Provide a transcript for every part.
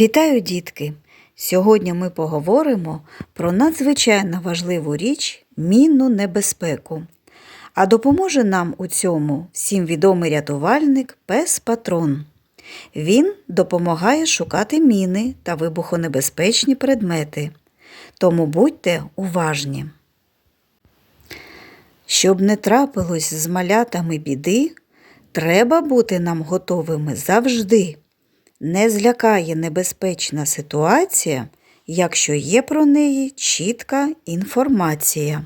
Вітаю, дітки! Сьогодні ми поговоримо про надзвичайно важливу річ мінну небезпеку. А допоможе нам у цьому всім відомий рятувальник пес Патрон. Він допомагає шукати міни та вибухонебезпечні предмети. Тому будьте уважні. Щоб не трапилось з малятами біди, треба бути нам готовими завжди. Не злякає небезпечна ситуація, якщо є про неї чітка інформація.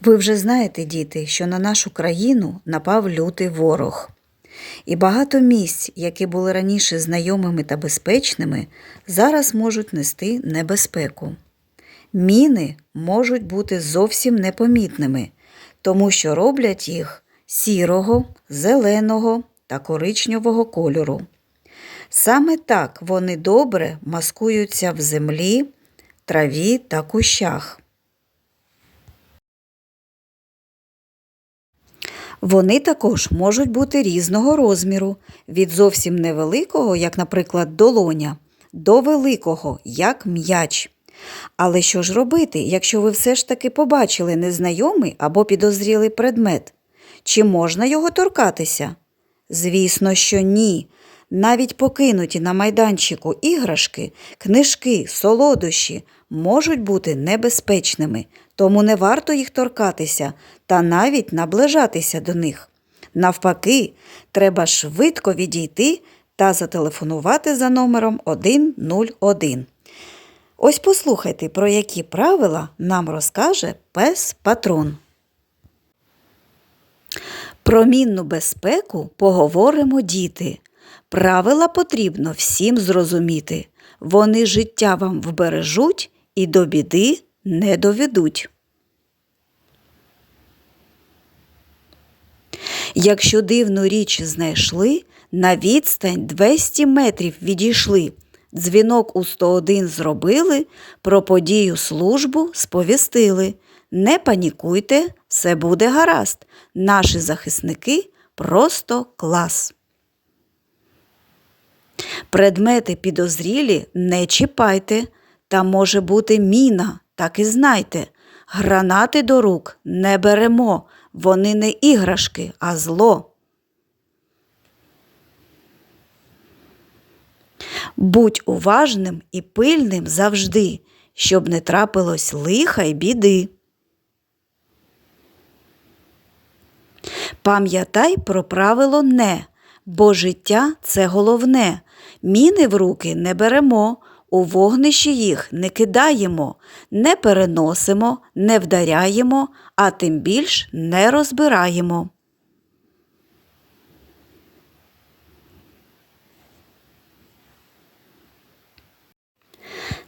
Ви вже знаєте, діти, що на нашу країну напав лютий ворог. І багато місць, які були раніше знайомими та безпечними, зараз можуть нести небезпеку. Міни можуть бути зовсім непомітними, тому що роблять їх сірого, зеленого та коричневого кольору. Саме так вони добре маскуються в землі, траві та кущах. Вони також можуть бути різного розміру, від зовсім невеликого, як, наприклад, долоня, до великого, як м'яч. Але що ж робити, якщо ви все ж таки побачили незнайомий або підозрілий предмет? Чи можна його торкатися? Звісно, що ні. Навіть покинуті на майданчику іграшки, книжки, солодощі можуть бути небезпечними, тому не варто їх торкатися та навіть наближатися до них. Навпаки, треба швидко відійти та зателефонувати за номером 101. Ось послухайте, про які правила нам розкаже пес Патрон. Про мінну безпеку поговоримо діти. Правила потрібно всім зрозуміти. Вони життя вам вбережуть і до біди не доведуть. Якщо дивну річ знайшли, на відстань 200 метрів відійшли. Дзвінок у 101 зробили, про подію службу сповістили. Не панікуйте, все буде гаразд. Наші захисники просто клас. Предмети підозрілі не чіпайте, та може бути міна, так і знайте. Гранати до рук не беремо, вони не іграшки, а зло. Будь уважним і пильним завжди, щоб не трапилось лиха й біди. Пам'ятай про правило не, бо життя це головне. Міни в руки не беремо, у вогнищі їх не кидаємо, не переносимо, не вдаряємо, а тим більш не розбираємо.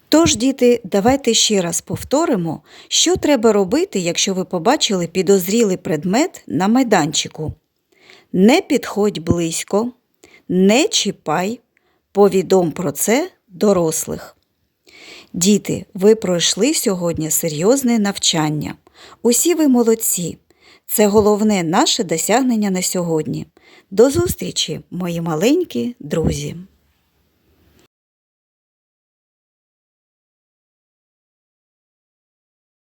Тож, діти, давайте ще раз повторимо, що треба робити, якщо ви побачили підозрілий предмет на майданчику. Не підходь близько, не чіпай, повідом про це дорослих. Діти, ви пройшли сьогодні серйозне навчання. Усі ви молодці. Це головне наше досягнення на сьогодні. До зустрічі, мої маленькі друзі!